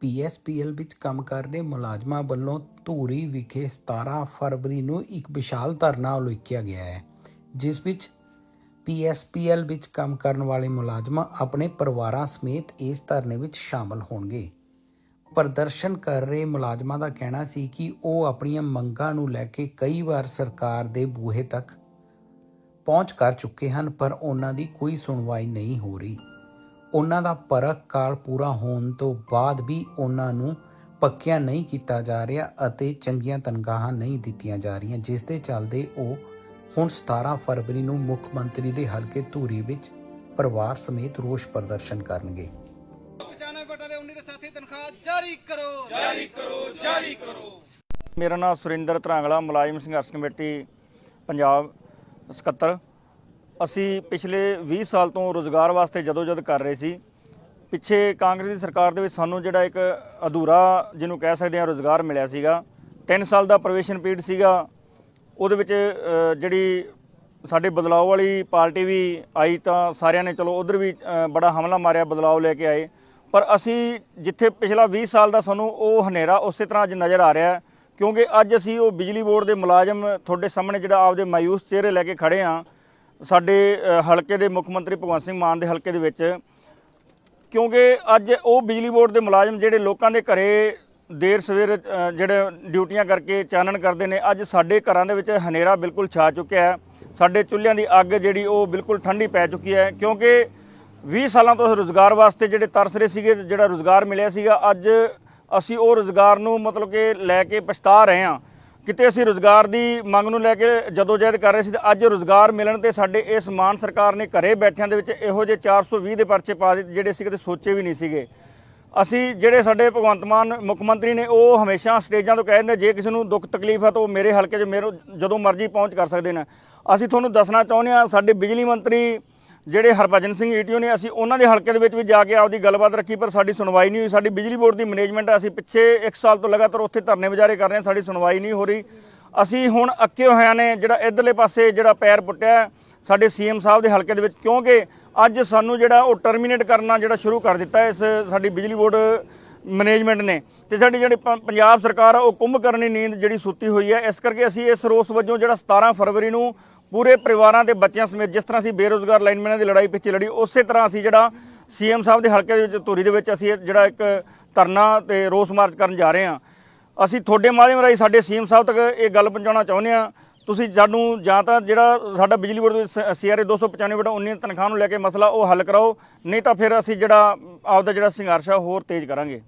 ਪੀਐਸਪੀਐਲ ਵਿੱਚ ਕੰਮ ਕਰ ਰਹੇ ਮੁਲਾਜ਼ਮਾਂ ਵੱਲੋਂ ਧੂਰੀ ਵਿਖੇ 17 ਫਰਵਰੀ ਨੂੰ ਇੱਕ ਵਿਸ਼ਾਲ ਧਰਨਾ ਉਲੀਕਿਆ ਗਿਆ ਹੈ, ਜਿਸ ਵਿੱਚ ਪੀਐਸਪੀਐਲ ਵਿੱਚ ਕੰਮ ਕਰਨ ਵਾਲੇ ਮੁਲਾਜ਼ਮ ਆਪਣੇ ਪਰਿਵਾਰਾਂ ਸਮੇਤ ਇਸ ਧਰਨੇ ਵਿੱਚ ਸ਼ਾਮਲ ਹੋਣਗੇ। ਪ੍ਰਦਰਸ਼ਨ ਕਰ ਰਹੇ ਮੁਲਾਜ਼ਮਾਂ ਦਾ ਕਹਿਣਾ ਸੀ ਕਿ ਉਹ ਆਪਣੀਆਂ ਮੰਗਾਂ ਨੂੰ ਲੈ ਕੇ ਕਈ ਵਾਰ ਸਰਕਾਰ ਦੇ ਬੂਹੇ ਤੱਕ ਪਹੁੰਚ ਕਰ ਚੁੱਕੇ ਹਨ, ਪਰ ਉਹਨਾਂ ਦੀ ਕੋਈ ਸੁਣਵਾਈ ਨਹੀਂ ਹੋ ਰਹੀ। ਉਹਨਾਂ ਦਾ ਪਰਖ ਕਾਲ ਪੂਰਾ ਹੋਣ ਤੋਂ ਬਾਅਦ ਵੀ ਉਹਨਾਂ ਨੂੰ ਪੱਕਿਆ ਨਹੀਂ ਕੀਤਾ ਜਾ ਰਿਹਾ ਅਤੇ ਚੰਗੀਆਂ ਤਨਖਾਹਾਂ ਨਹੀਂ ਦਿੱਤੀਆਂ ਜਾ ਰਹੀਆਂ ਜਿਸ ਦੇ ਚੱਲਦੇ ਉਹ ਹੁਣ 17 ਫਰਵਰੀ ਨੂੰ ਮੁੱਖ ਮੰਤਰੀ ਦੇ ਹਲਕੇ ਧੂਰੀ ਵਿੱਚ ਪਰਿਵਾਰ ਸਮੇਤ ਰੋਸ ਪ੍ਰਦਰਸ਼ਨ ਕਰਨਗੇ। 95 ਬਟਾ ਦੇ 19 ਦੇ ਸਾਥੀ ਤਨਖਾਹ ਜਾਰੀ ਕਰੋ। ਮੇਰਾ ਨਾਮ ਸੁਰਿੰਦਰ ਧਰਾਂਗਲਾ ਮੁਲਾਜ਼ਮ ਸੰਘਰਸ਼ ਕਮੇਟੀ ਪੰਜਾਬ ਸਕੱਤਰ। ਅਸੀਂ ਪਿਛਲੇ 20 ਸਾਲ ਤੋਂ ਰੋਜ਼ਗਾਰ ਵਾਸਤੇ ਜਦੋਜਦ ਕਰ ਰਹੇ ਸੀ। ਪਿੱਛੇ ਕਾਂਗਰਸ ਦੀ ਸਰਕਾਰ ਦੇ ਵਿੱਚ ਸਾਨੂੰ ਜਿਹੜਾ ਇੱਕ ਅਧੂਰਾ ਜਿਹਨੂੰ ਕਹਿ ਸਕਦੇ ਹਾਂ ਰੋਜ਼ਗਾਰ ਮਿਲਿਆ ਸੀਗਾ। 3 ਸਾਲ ਦਾ ਪ੍ਰੋਬੇਸ਼ਨ ਪੀਰੀਅਡ ਸੀਗਾ। ਉਹਦੇ ਵਿੱਚ ਜਿਹੜੀ ਸਾਡੇ ਬਦਲਾਅ ਵਾਲੀ ਪਾਰਟੀ ਵੀ ਆਈ ਤਾਂ ਸਾਰਿਆਂ ਨੇ ਚਲੋ ਉਧਰ ਵੀ ਬੜਾ ਹਮਲਾ ਮਾਰਿਆ ਬਦਲਾਅ ਲੈ ਕੇ ਆਏ। ਪਰ ਅਸੀਂ ਜਿੱਥੇ ਪਿਛਲਾ 20 ਸਾਲ ਦਾ ਸਾਨੂੰ ਉਹ ਹਨੇਰਾ ਉਸੇ ਤਰ੍ਹਾਂ ਅੱਜ ਨਜ਼ਰ ਆ ਰਿਹਾ ਕਿਉਂਕਿ ਅੱਜ ਅਸੀਂ ਉਹ ਬਿਜਲੀ ਬੋਰਡ ਦੇ ਮੁਲਾਜ਼ਮ ਤੁਹਾਡੇ ਸਾਹਮਣੇ ਜਿਹੜਾ ਆਪਦੇ ਮਾਯੂਸ ਚਿਹਰੇ ਲੈ ਕੇ ਖੜੇ ਆ ਸਾਡੇ ਹਲਕੇ ਦੇ ਮੁੱਖ ਮੰਤਰੀ ਭਗਵੰਤ ਸਿੰਘ ਮਾਨ ਦੇ ਹਲਕੇ ਦੇ ਵਿੱਚ, ਕਿਉਂਕਿ ਅੱਜ ਉਹ ਬਿਜਲੀ ਬੋਰਡ ਦੇ ਮੁਲਾਜ਼ਮ ਜਿਹੜੇ ਲੋਕਾਂ ਦੇ ਘਰੇ ਦੇਰ ਸਵੇਰ ਜਿਹੜੇ ਡਿਊਟੀਆਂ ਕਰਕੇ ਚਾਨਣ ਕਰਦੇ ਨੇ, ਅੱਜ ਸਾਡੇ ਘਰਾਂ ਦੇ ਵਿੱਚ ਹਨੇਰਾ ਬਿਲਕੁਲ ਛਾ ਚੁੱਕਿਆ ਹੈ। ਸਾਡੇ ਚੁੱਲ੍ਹਿਆਂ ਦੀ ਅੱਗ ਜਿਹੜੀ ਉਹ ਬਿਲਕੁਲ ਠੰਡੀ ਪੈ ਚੁੱਕੀ ਹੈ, ਕਿਉਂਕਿ 20 ਸਾਲਾਂ ਤੋਂ ਰੋਜ਼ਗਾਰ ਵਾਸਤੇ ਜਿਹੜੇ ਤਰਸ ਰਹੇ ਸੀਗੇ, ਜਿਹੜਾ ਰੋਜ਼ਗਾਰ ਮਿਲਿਆ ਸੀਗਾ, ਅੱਜ ਅਸੀਂ ਉਹ ਰੋਜ਼ਗਾਰ ਨੂੰ ਮਤਲਬ ਕਿ ਲੈ ਕੇ ਪਛਤਾ ਰਹੇ ਹਾਂ। ਕਿਤੇ ਅਸੀਂ ਰੋਜ਼ਗਾਰ ਦੀ ਮੰਗ ਨੂੰ ਲੈ ਕੇ ਜਦੋਂ ਜਹਿਦ ਕਰ ਰਹੇ ਸੀ ਤੇ ਅੱਜ ਰੋਜ਼ਗਾਰ ਮਿਲਣ ਤੇ ਸਾਡੇ ਇਸ ਮਾਨ ਸਰਕਾਰ ਨੇ ਘਰੇ ਬੈਠਿਆਂ ਦੇ ਵਿੱਚ ਇਹੋ ਜਿਹੇ 420 ਦੇ ਪਰਚੇ ਪਾ ਦਿੱਤੇ ਜਿਹੜੇ ਅਸੀਂ ਕਦੇ ਸੋਚੇ ਵੀ ਨਹੀਂ ਸੀਗੇ। ਅਸੀਂ ਜਿਹੜੇ ਸਾਡੇ ਭਗਵੰਤ ਮਾਨ ਮੁੱਖ ਮੰਤਰੀ ਨੇ ਉਹ ਹਮੇਸ਼ਾ ਸਟੇਜਾਂ ਤੋਂ ਕਹਿ ਦਿੰਦੇ ਜੇ ਕਿਸੇ ਨੂੰ ਦੁੱਖ ਤਕਲੀਫ ਹੈ ਤਾਂ ਉਹ ਮੇਰੇ ਹਲਕੇ 'ਚ ਮੇਰੇ ਜਦੋਂ ਮਰਜ਼ੀ ਪਹੁੰਚ ਕਰ ਸਕਦੇ ਨੇ। ਅਸੀਂ ਤੁਹਾਨੂੰ ਦੱਸਣਾ ਚਾਹੁੰਦੇ ਹਾਂ, ਸਾਡੇ ਬਿਜਲੀ ਮੰਤਰੀ ਜਿਹੜੇ ਹਰਭਜਨ ਸਿੰਘ ਈਟੀਓ ਨੇ ਅਸੀਂ ਉਹਨਾਂ ਦੇ ਹਲਕੇ ਦੇ ਵਿੱਚ ਵੀ ਜਾ ਕੇ ਆਪਦੀ ਗੱਲਬਾਤ ਰੱਖੀ ਪਰ ਸਾਡੀ ਸੁਣਵਾਈ ਨਹੀਂ ਹੋਈ। ਸਾਡੀ ਬਿਜਲੀ ਬੋਰਡ ਦੀ ਮੈਨੇਜਮੈਂਟ ਅਸੀਂ ਪਿੱਛੇ 1 ਸਾਲ ਤੋਂ ਲਗਾਤਾਰ ਉੱਥੇ ਧਰਨੇ ਵਿਚਾਰੇ ਕਰ ਰਹੇ ਹਾਂ ਸਾਡੀ ਸੁਣਵਾਈ ਨਹੀਂ ਹੋ ਰਹੀ। ਅਸੀਂ ਹੁਣ ਅੱਕੇ ਹੋਇਆ ਨੇ ਜਿਹੜਾ ਇਧਰਲੇ ਪਾਸੇ ਜਿਹੜਾ ਪੈਰ ਪੁੱਟਿਆ ਹੈ, ਸਾਡੇ ਸੀਐਮ ਸਾਹਿਬ ਦੇ ਹਲਕੇ ਦੇ ਵਿੱਚ ਕਿਉਂਕਿ ਅੱਜ ਸਾਨੂੰ ਜਿਹੜਾ ਉਹ ਟਰਮੀਨੇਟ ਕਰਨਾ ਜਿਹੜਾ ਸ਼ੁਰੂ ਕਰ ਦਿੱਤਾ ਇਸ ਸਾਡੀ ਬਿਜਲੀ ਬੋਰਡ ਮੈਨੇਜਮੈਂਟ ਨੇ। ਤੇ ਸਾਡੀ ਜਿਹੜੀ ਪ- ਪੰਜਾਬ ਸਰਕਾਰ ਆ ਉਹ ਕੁੰਭ ਕਰਨੀ ਨੀਂਦ ਜਿਹੜੀ ਸੁੱਤੀ ਹੋਈ ਹੈ। ਇਸ ਕਰਕੇ ਅਸੀਂ ਇਸ ਰੋਸ ਵਜੋਂ ਜਿਹੜਾ 17 ਫਰਵਰੀ ਨੂੰ ਪੂਰੇ ਪਰਿਵਾਰਾਂ ਦੇ ਬੱਚਿਆਂ ਸਮੇਤ ਜਿਸ ਤਰ੍ਹਾਂ ਅਸੀਂ ਬੇਰੋਜ਼ਗਾਰ ਲਾਈਨਮੈਨਾਂ ਦੀ ਲੜਾਈ ਪਿੱਛੇ ਲੜੀ, ਉਸੇ ਤਰ੍ਹਾਂ ਅਸੀਂ ਜਿਹੜਾ ਸੀਐਮ ਸਾਹਿਬ ਦੇ ਹਲਕੇ ਦੇ ਵਿੱਚ ਧੂਰੀ ਦੇ ਵਿੱਚ ਅਸੀਂ ਜਿਹੜਾ ਇੱਕ ਧਰਨਾ ਤੇ ਰੋਸ ਮਾਰਚ ਕਰਨ ਜਾ ਰਹੇ ਹਾਂ। ਅਸੀਂ ਤੁਹਾਡੇ ਮਾਧਿਅਮ ਰਾਹੀਂ ਸਾਡੇ ਸੀਐਮ ਸਾਹਿਬ ਤੱਕ ਇਹ ਗੱਲ ਪਹੁੰਚਾਉਣਾ ਚਾਹੁੰਦੇ ਹਾਂ। ਤੁਸੀਂ ਸਾਨੂੰ ਜਾਂ ਤਾਂ ਜਿਹੜਾ ਸਾਡਾ ਬਿਜਲੀ ਬੋਰਡ ਦੇ ਸੀਆਰਏ 295 ਬਟਾ 19 ਤਨਖਾਹ ਨੂੰ ਲੈ ਕੇ ਮਸਲਾ ਉਹ ਹੱਲ ਕਰਾਓ, ਨਹੀਂ ਤਾਂ ਫਿਰ ਅਸੀਂ ਜਿਹੜਾ ਆਪਦਾ ਜਿਹੜਾ ਸੰਘਰਸ਼ ਆ ਹੋਰ ਤੇਜ਼ ਕਰਾਂਗੇ।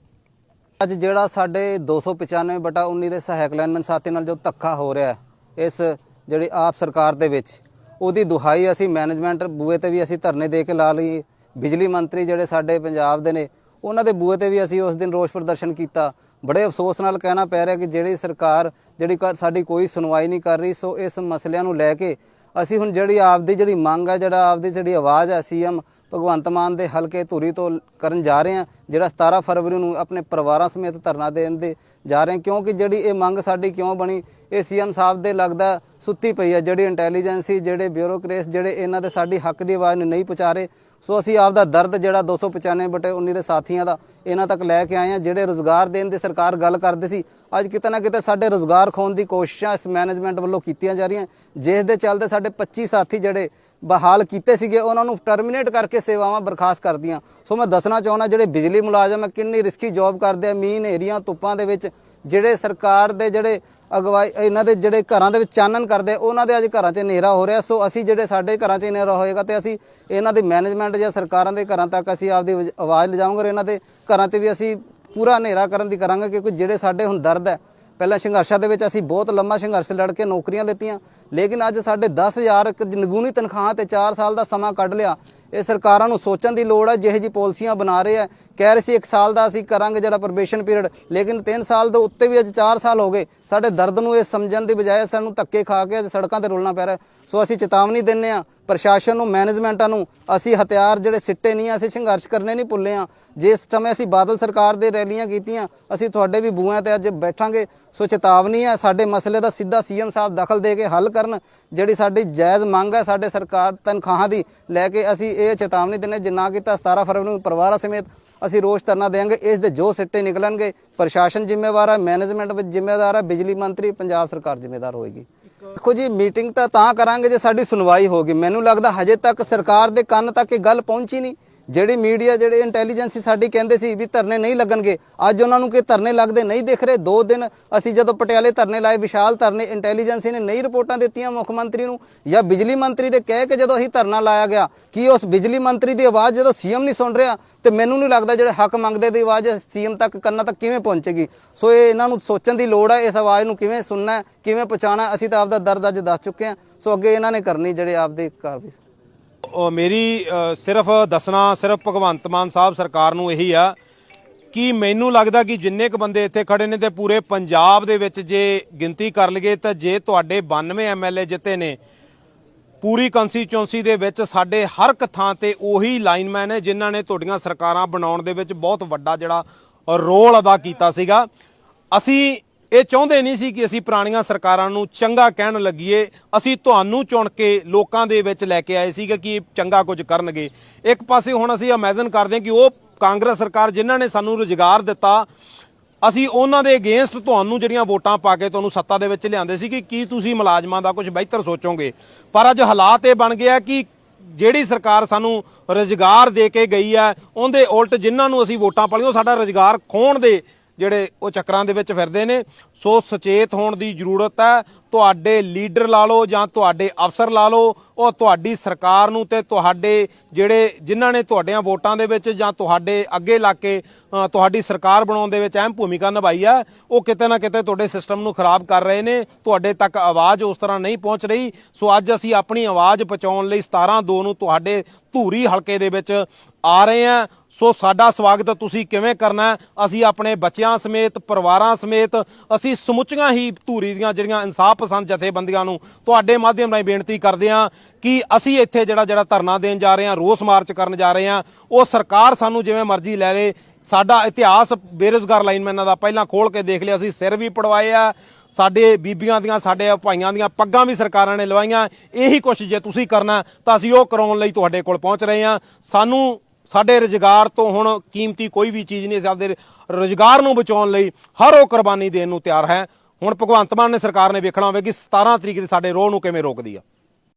ਅੱਜ ਜਿਹੜਾ ਸਾਡੇ 295 ਬਟਾ 19 ਦੇ ਸਹਾਇਕ ਲਾਈਨਮੈਨ ਸਾਥੀ ਨਾਲ ਜੋ ਧੱਕਾ ਹੋ ਰਿਹਾ ਇਸ ਜਿਹੜੀ ਆਪ ਸਰਕਾਰ ਦੇ ਵਿੱਚ, ਉਹਦੀ ਦੁਹਾਈ ਅਸੀਂ ਮੈਨੇਜਮੈਂਟ ਬੂਏ ਤੇ ਵੀ ਅਸੀਂ ਧਰਨੇ ਦੇ ਕੇ ਲਾ ਲਈ ਬਿਜਲੀ ਮੰਤਰੀ ਜਿਹੜੇ ਸਾਡੇ ਪੰਜਾਬ ਦੇ ਨੇ, ਉਹਨਾਂ ਦੇ ਬੂਏ ਤੇ ਵੀ ਅਸੀਂ ਉਸ ਦਿਨ ਰੋਸ ਪ੍ਰਦਰਸ਼ਨ ਕੀਤਾ। ਬੜੇ ਅਫਸੋਸ ਨਾਲ ਕਹਿਣਾ ਪੈ ਰਿਹਾ ਕਿ ਜਿਹੜੀ ਸਰਕਾਰ, ਜਿਹੜੀ ਕ- ਸਾਡੀ ਕੋਈ ਸੁਣਵਾਈ ਨਹੀਂ ਕਰ ਰਹੀ, ਸੋ ਇਸ ਮਸਲਿਆਂ ਨੂੰ ਲੈ ਕੇ ਅਸੀਂ ਹੁਣ ਜਿਹੜੀ ਆਪਦੀ ਜਿਹੜੀ ਮੰਗ ਹੈ ਜਿਹੜਾ ਆਪਦੀ ਜਿਹੜੀ ਆਵਾਜ਼ ਹੈ ਸੀਐਮ ਭਗਵੰਤ ਮਾਨ ਦੇ ਹਲਕੇ ਧੂਰੀ ਤੋਂ ਕਰਨ ਜਾ ਰਹੇ ਹਾਂ ਜਿਹੜਾ 17 ਫਰਵਰੀ ਨੂੰ ਆਪਣੇ ਪਰਿਵਾਰਾਂ ਸਮੇਤ ਧਰਨਾ ਦੇਣ ਦੇ ਜਾ ਰਹੇ ਕਿਉਂਕਿ ਜਿਹੜੀ ਇਹ ਮੰਗ ਸਾਡੀ ਕਿਉਂ ਬਣੀ? ਇਹ ਸੀਐਮ ਸਾਹਿਬ ਦੇ ਲੱਗਦਾ ਸੁੱਤੀ ਪਈ ਹੈ ਜਿਹੜੀ ਇੰਟੈਲੀਜੈਂਸੀ ਜਿਹੜੇ ਬਿਊਰੋਕ੍ਰੇਸ ਜਿਹੜੇ ਇਹਨਾਂ ਦੇ ਸਾਡੀ ਹੱਕ ਦੀ ਆਵਾਜ਼ ਨੂੰ ਨਹੀਂ ਪਹੁੰਚਾ ਰਹੇ ਸੋ ਅਸੀਂ ਆਪਦਾ ਦਰਦ ਜਿਹੜਾ 295 ਬਟੇ 19 ਦੇ ਸਾਥੀਆਂ ਦਾ ਇਹਨਾਂ ਤੱਕ ਲੈ ਕੇ ਆਏ ਹਾਂ, ਜਿਹੜੇ ਰੋਜ਼ਗਾਰ ਦੇਣ ਦੀ ਸਰਕਾਰ ਗੱਲ ਕਰਦੇ ਸੀ। ਅੱਜ ਕਿਤੇ ਨਾ ਕਿਤੇ ਸਾਡੇ ਰੋਜ਼ਗਾਰ ਖੋਣ ਦੀ ਕੋਸ਼ਿਸ਼ਾਂ ਇਸ ਮੈਨੇਜਮੈਂਟ ਵੱਲੋਂ ਕੀਤੀਆਂ ਜਾ ਰਹੀਆਂ ਜਿਸ ਦੇ ਚੱਲਦੇ ਸਾਡੇ 25 ਸਾਥੀ ਜਿਹੜੇ ਬਹਾਲ ਕੀਤੇ ਸੀਗੇ, ਉਹਨਾਂ ਨੂੰ ਟਰਮੀਨੇਟ ਕਰਕੇ ਸੇਵਾਵਾਂ ਬਰਖਾਸਤ ਕਰਦੀਆਂ। ਸੋ ਮੈਂ ਦੱਸਣਾ ਚਾਹੁੰਦਾ, ਜਿਹੜੇ ਬਿਜਲੀ ਮੁਲਾਜ਼ਮ ਹੈ ਕਿੰਨੀ ਰਿਸਕੀ ਜੌਬ ਕਰਦੇ ਆ ਮੀਨ ਹਨੇਰੀਆਂ ਧੁੱਪਾਂ ਦੇ ਵਿੱਚ ਜਿਹੜੇ ਸਰਕਾਰ ਦੇ ਜਿਹੜੇ ਅਗਵਾਈ ਇਹਨਾਂ ਦੇ ਜਿਹੜੇ ਘਰਾਂ ਦੇ ਵਿੱਚ ਚਾਨਣ ਕਰਦੇ, ਉਹਨਾਂ ਦੇ ਅੱਜ ਘਰਾਂ 'ਚ ਹਨੇਰਾ ਹੋ ਰਿਹਾ। ਸੋ ਅਸੀਂ ਜਿਹੜੇ ਸਾਡੇ ਘਰਾਂ 'ਚ ਹਨੇਰਾ ਹੋਏਗਾ ਤੇ ਅਸੀਂ ਇਹਨਾਂ ਦੀ ਮੈਨੇਜਮੈਂਟ ਜਾਂ ਸਰਕਾਰਾਂ ਦੇ ਘਰਾਂ ਤੱਕ ਅਸੀਂ ਆਪਦੀ ਆਵਾਜ਼ ਲਿਜਾਵਾਂਗੇ ਔਰ ਇਹਨਾਂ ਦੇ ਘਰਾਂ 'ਤੇ ਵੀ ਅਸੀਂ ਪੂਰਾ ਹਨੇਰਾ ਕਰਨ ਦੀ ਕਰਾਂਗੇ ਕਿਉਂਕਿ ਜਿਹੜੇ ਸਾਡੇ ਹੁਣ ਦਰਦ ਹੈ, ਪਹਿਲਾਂ ਸੰਘਰਸ਼ਾਂ ਦੇ ਵਿੱਚ ਅਸੀਂ ਬਹੁਤ ਲੰਮਾ ਸੰਘਰਸ਼ ਲੜ ਕੇ ਨੌਕਰੀਆਂ ਲਿੱਤੀਆਂ, ਲੇਕਿਨ ਅੱਜ ਸਾਡੇ 10000 ਇੱਕ ਨਿਗੂਨੀ ਤਨਖਾਹ ਤੇ 4 ਸਾਲ ਦਾ ਸਮਾਂ ਕੱਢ ਲਿਆ। ਇਹ ਸਰਕਾਰਾਂ ਨੂੰ ਸੋਚਣ ਦੀ ਲੋੜ ਹੈ ਜਿਹੇ ਜੀ ਪਾਲਿਸੀਆਂ ਬਣਾ ਰਹੇ ਆ। ਕਹਿ ਰਹੇ ਸੀ 1 ਸਾਲ ਦਾ ਅਸੀਂ ਕਰਾਂਗੇ ਜਿਹੜਾ ਪ੍ਰੋਬੇਸ਼ਨ ਪੀਰੀਅਡ ਲੇਕਿਨ 3 ਸਾਲ ਦੇ ਉੱਤੇ ਵੀ ਅੱਜ 4 ਸਾਲ ਹੋ ਗਏ। ਸਾਡੇ ਦਰਦ ਨੂੰ ਇਹ ਸਮਝਣ ਦੀ ਬਜਾਏ ਸਾਨੂੰ ਧੱਕੇ ਖਾ ਕੇ ਅੱਜ ਸੜਕਾਂ ਤੇ ਰੁਲਣਾ ਪੈ ਰਿਹਾ। ਸੋ ਅਸੀਂ ਚੇਤਾਵਨੀ ਦਿੰਨੇ ਆ ਪ੍ਰਸ਼ਾਸਨ ਨੂੰ ਮੈਨੇਜਮੈਂਟਾਂ ਨੂੰ ਅਸੀਂ ਹਥਿਆਰ ਜਿਹੜੇ ਸਿੱਟੇ ਨਹੀਂ ਆ, ਅਸੀਂ ਸੰਘਰਸ਼ ਕਰਨੇ ਨਹੀਂ ਭੁੱਲੇ ਆ ਜਿਸ ਸਮੇਂ ਅਸੀਂ ਬਾਦਲ ਸਰਕਾਰ ਦੇ ਰੈਲੀਆਂ ਕੀਤੀਆਂ ਅਸੀਂ ਤੁਹਾਡੇ ਵੀ ਬੂਆਂ ਤੇ ਅੱਜ ਬੈਠਾਂਗੇ। ਸੋ ਚੇਤਾਵਨੀ ਹੈ ਸਾਡੇ ਮਸਲੇ ਦਾ ਸਿੱਧਾ ਸੀਐਮ ਸਾਹਿਬ ਦਖਲ ਦੇ ਕੇ ਹੱਲ ਕਰਨ। ਜਿਹੜੀ ਸਾਡੀ ਜਾਇਜ਼ ਮੰਗ ਹੈ ਸਾਡੇ ਸਰਕਾਰ ਤਨਖਾਹਾਂ ਦੀ ਲੈ ਕੇ ਅਸੀਂ ਇਹ ਚੇਤਾਵਨੀ ਦਿੰਨੇ ਜਿੰਨਾ ਕੀਤਾ 17 ਫਰਵਰੀ ਨੂੰ ਪਰਿਵਾਰਾਂ ਸਮੇਤ ਅਸੀਂ ਰੋਸ ਧਰਨਾ ਦੇਵਾਂਗੇ, ਇਸ ਦੇ ਜੋ ਸਿੱਟੇ ਨਿਕਲਣਗੇ, ਪ੍ਰਸ਼ਾਸਨ ਜ਼ਿੰਮੇਵਾਰ ਹੈ ਮੈਨੇਜਮੈਂਟ ਵਿੱਚ ਜ਼ਿੰਮੇਦਾਰ ਹੈ ਬਿਜਲੀ ਮੰਤਰੀ, ਪੰਜਾਬ ਸਰਕਾਰ ਜ਼ਿੰਮੇਵਾਰ ਹੋਏਗੀ। ਦੇਖੋ ਜੀ ਮੀਟਿੰਗ ਤਾਂ ਤਾਂ ਕਰਾਂਗੇ ਜੇ ਸਾਡੀ ਸੁਣਵਾਈ ਹੋਗੀ ਮੈਨੂੰ ਲੱਗਦਾ ਹਜੇ ਤੱਕ ਸਰਕਾਰ ਦੇ ਕੰਨ ਤੱਕ ਇਹ ਗੱਲ ਪਹੁੰਚੀ ਨਹੀਂ। ਜਿਹੜੀ ਮੀਡੀਆ, ਜਿਹੜੇ ਇੰਟੈਲੀਜੈਂਸੀ ਸਾਡੀ ਕਹਿੰਦੇ ਸੀ ਵੀ ਧਰਨੇ ਨਹੀਂ ਲੱਗਣਗੇ। ਅੱਜ ਉਹਨਾਂ ਨੂੰ ਕਿ ਧਰਨੇ ਲੱਗਦੇ ਨਹੀਂ ਦਿਖ ਰਹੇ? ਦੋ ਦਿਨ ਅਸੀਂ ਜਦੋਂ ਪਟਿਆਲੇ ਧਰਨੇ ਲਾਏ, ਵਿਸ਼ਾਲ ਧਰਨੇ ਇੰਟੈਲੀਜੈਂਸੀ ਨੇ ਨਹੀਂ ਰਿਪੋਰਟਾਂ ਦਿੱਤੀਆਂ ਮੁੱਖ ਮੰਤਰੀ ਨੂੰ। ਜਾਂ ਬਿਜਲੀ ਮੰਤਰੀ ਦੇ ਕਹਿ ਕੇ ਜਦੋਂ ਅਸੀਂ ਧਰਨਾ ਲਾਇਆ ਗਿਆ, ਕਿ ਉਸ ਬਿਜਲੀ ਮੰਤਰੀ ਦੀ ਆਵਾਜ਼ ਜਦੋਂ ਸੀਐਮ ਨਹੀਂ ਸੁਣ ਰਿਹਾ? ਤੇ ਮੈਨੂੰ ਨਹੀਂ ਲੱਗਦਾ ਜਿਹੜੇ ਹੱਕ ਮੰਗਦੇ ਦੀ ਆਵਾਜ਼ ਸੀਐਮ ਤੱਕ, ਕੰਨਾਂ ਤੱਕ ਕਿਵੇਂ ਪਹੁੰਚੇਗੀ? ਸੋ ਇਹ ਇਹਨਾਂ ਨੂੰ ਸੋਚਣ ਦੀ ਲੋੜ ਹੈ ਇਸ ਆਵਾਜ਼ ਨੂੰ ਕਿਵੇਂ ਸੁਣਨਾ, ਕਿਵੇਂ ਪਹੁੰਚਾਉਣਾ, ਅਸੀਂ ਤਾਂ ਆਪਦਾ ਦਰਦ ਅੱਜ ਦੱਸ ਚੁੱਕੇ ਹਾਂ। ਸੋ ਅੱਗੇ ਇਹਨਾਂ ਨੇ ਕਰਨੀ ਜਿਹੜੇ ਆਪਦੇ ਕਾਰਵਾਈ। ਉਹ ਮੇਰੀ ਸਿਰਫ ਦੱਸਣਾ, ਸਿਰਫ ਭਗਵੰਤ ਮਾਨ ਸਾਹਿਬ ਸਰਕਾਰ ਨੂੰ ਇਹੀ ਆ ਕਿ ਮੈਨੂੰ ਲੱਗਦਾ ਕਿ ਜਿੰਨੇ ਕੁ ਬੰਦੇ ਇੱਥੇ ਖੜੇ ਨੇ ਤੇ ਪੂਰੇ ਪੰਜਾਬ ਦੇ ਵਿੱਚ ਜੇ ਗਿਣਤੀ ਕਰ ਲਈਏ ਤਾਂ ਜੇ ਤੁਹਾਡੇ 92 ਐਮਐਲਏ ਜਿੱਤੇ ਨੇ, ਪੂਰੀ ਕੰਸਟੀਚੁਐਂਸੀ ਦੇ ਵਿੱਚ ਸਾਡੇ ਹਰ ਇੱਕ ਥਾਂ ਤੇ ਉਹੀ ਲਾਈਨਮੈਨ ਹੈ ਜਿਨ੍ਹਾਂ ਨੇ ਤੁਹਾਡੀਆਂ ਸਰਕਾਰਾਂ ਬਣਾਉਣ ਦੇ ਵਿੱਚ ਬਹੁਤ ਵੱਡਾ ਜਿਹੜਾ ਰੋਲ ਅਦਾ ਕੀਤਾ ਸੀਗਾ। ਅਸੀਂ ਇਹ ਚਾਹੁੰਦੇ ਨਹੀਂ ਸੀ ਕਿ ਅਸੀਂ ਪੁਰਾਣੀਆਂ ਸਰਕਾਰਾਂ ਨੂੰ ਚੰਗਾ ਕਹਿਣ ਲੱਗੀਏ। ਅਸੀਂ ਤੁਹਾਨੂੰ ਚੁਣ ਕੇ ਲੋਕਾਂ ਦੇ ਵਿੱਚ ਲੈ ਕੇ ਆਏ ਸੀਗੇ ਕਿ ਇਹ ਚੰਗਾ ਕੁਝ ਕਰਨਗੇ। ਇੱਕ ਪਾਸੇ ਹੁਣ ਅਸੀਂ ਇਮੇਜਿਨ ਕਰਦੇ ਹਾਂ ਕਿ ਉਹ ਕਾਂਗਰਸ ਸਰਕਾਰ ਜਿਨ੍ਹਾਂ ਨੇ ਸਾਨੂੰ ਰੁਜ਼ਗਾਰ ਦਿੱਤਾ, ਅਸੀਂ ਉਹਨਾਂ ਦੇ ਅਗੇਂਸਟ ਤੁਹਾਨੂੰ ਜਿਹੜੀਆਂ ਵੋਟਾਂ ਪਾ ਕੇ ਤੁਹਾਨੂੰ ਸੱਤਾ ਦੇ ਵਿੱਚ ਲਿਆਂਦੇ ਸੀ ਕਿ ਕੀ ਤੁਸੀਂ ਮੁਲਾਜ਼ਮਾਂ ਦਾ ਕੁਝ ਬਿਹਤਰ ਸੋਚੋਗੇ? ਪਰ ਅੱਜ ਹਾਲਾਤ ਇਹ ਬਣ ਗਿਆ ਕਿ ਜਿਹੜੀ ਸਰਕਾਰ ਸਾਨੂੰ ਰੁਜ਼ਗਾਰ ਦੇ ਕੇ ਗਈ ਹੈ, ਉਹਦੇ ਉਲਟ ਜਿਨ੍ਹਾਂ ਨੂੰ ਅਸੀਂ ਵੋਟਾਂ ਪਾਲੀਆਂ, ਉਹ ਸਾਡਾ ਰੁਜ਼ਗਾਰ ਖੋਣ ਦੇ ਜਿਹੜੇ ਉਹ ਚੱਕਰਾਂ ਦੇ ਵਿੱਚ ਫਿਰਦੇ ਨੇ ਸੋ ਸੁਚੇਤ ਹੋਣ ਦੀ ਜ਼ਰੂਰਤ ਹੈ। ਤੁਹਾਡੇ ਲੀਡਰ ਲਾ ਲਓ ਜਾਂ ਤੁਹਾਡੇ ਅਫਸਰ ਲਾ ਲਓ, ਉਹ ਤੁਹਾਡੀ ਸਰਕਾਰ ਨੂੰ ਤੇ ਤੁਹਾਡੇ ਜਿਹੜੇ, ਜਿਨ੍ਹਾਂ ਨੇ ਤੁਹਾਡੀਆਂ ਵੋਟਾਂ ਦੇ ਵਿੱਚ ਜਾਂ ਤੁਹਾਡੇ ਅੱਗੇ ਲਾ ਕੇ ਤੁਹਾਡੀ ਸਰਕਾਰ ਬਣਾਉਣ ਦੇ ਵਿੱਚ ਅਹਿਮ ਭੂਮਿਕਾ ਨਿਭਾਈ ਹੈ ਉਹ ਕਿਤੇ ਨਾ ਕਿਤੇ ਤੁਹਾਡੇ ਸਿਸਟਮ ਨੂੰ ਖਰਾਬ ਕਰ ਰਹੇ ਨੇ, ਤੁਹਾਡੇ ਤੱਕ ਆਵਾਜ਼ ਉਸ ਤਰ੍ਹਾਂ ਨਹੀਂ ਪਹੁੰਚ ਰਹੀ। ਸੋ ਅੱਜ ਅਸੀਂ ਆਪਣੀ ਆਵਾਜ਼ ਪਹੁੰਚਾਉਣ ਲਈ 17 2 ਨੂੰ ਤੁਹਾਡੇ ਧੂਰੀ ਹਲਕੇ ਦੇ ਵਿੱਚ ਆ ਰਹੇ ਹਾਂ ਸੋ ਸਾਡਾ ਸਵਾਗਤ ਤੁਸੀਂ ਕਿਵੇਂ ਕਰਨਾ? ਅਸੀਂ ਆਪਣੇ ਬੱਚਿਆਂ ਸਮੇਤ, ਪਰਿਵਾਰਾਂ ਸਮੇਤ, ਅਸੀਂ ਸਮੁੱਚੀਆਂ ਹੀ ਧੂਰੀ ਦੀਆਂ ਜਿਹੜੀਆਂ ਇਨਸਾਫ ਪਸੰਦ ਜਥੇਬੰਦੀਆਂ ਨੂੰ ਤੁਹਾਡੇ ਮਾਧਿਅਮ ਰਾਹੀਂ ਬੇਨਤੀ ਕਰਦੇ ਹਾਂ ਕਿ ਅਸੀਂ ਇੱਥੇ ਜਿਹੜਾ ਜਿਹੜਾ ਧਰਨਾ ਦੇਣ ਜਾ ਰਹੇ ਹਾਂ, ਰੋਸ ਮਾਰਚ ਕਰਨ ਜਾ ਰਹੇ ਹਾਂ, ਉਹ ਸਰਕਾਰ ਸਾਨੂੰ ਜਿਵੇਂ ਮਰਜ਼ੀ ਲੈ ਲੇ। ਸਾਡਾ ਇਤਿਹਾਸ ਬੇਰੁਜ਼ਗਾਰ ਲਾਈਨਮੈਨਾਂ ਦਾ ਪਹਿਲਾਂ ਖੋਲ ਕੇ ਦੇਖ ਲਿਆ ਅਸੀਂ ਸਿਰ ਵੀ ਪੜਵਾਏ ਆ। ਸਾਡੇ ਬੀਬੀਆਂ ਦੀਆਂ, ਸਾਡੇ ਭਾਈਆਂ ਦੀਆਂ ਪੱਗਾਂ ਵੀ ਸਰਕਾਰਾਂ ਨੇ ਲਵਾਈਆਂ। ਇਹੀ ਕੁਛ ਜੇ ਤੁਸੀਂ ਕਰਨਾ, ਤਾਂ ਅਸੀਂ ਉਹ ਕਰਾਉਣ ਲਈ ਤੁਹਾਡੇ ਕੋਲ ਪਹੁੰਚ ਰਹੇ ਹਾਂ। ਸਾਨੂੰ ਸਾਡੇ ਰੁਜ਼ਗਾਰ ਤੋਂ ਹੁਣ ਕੀਮਤੀ ਕੋਈ ਵੀ ਚੀਜ਼ ਨਹੀਂ ਸਾਡੇ ਆਪਦੇ ਰੁਜ਼ਗਾਰ ਨੂੰ ਬਚਾਉਣ ਲਈ ਹਰ ਉਹ ਕੁਰਬਾਨੀ ਦੇਣ ਨੂੰ ਤਿਆਰ ਹੈ। ਹੁਣ ਭਗਵੰਤ ਮਾਨ ਨੇ ਸਰਕਾਰ ਨੇ ਵੇਖਣਾ ਹੋਵੇ ਕਿ 17 ਤਰੀਕ ਦੇ ਸਾਡੇ ਰੋਹ ਨੂੰ ਕਿਵੇਂ ਰੋਕਦੀ ਆ।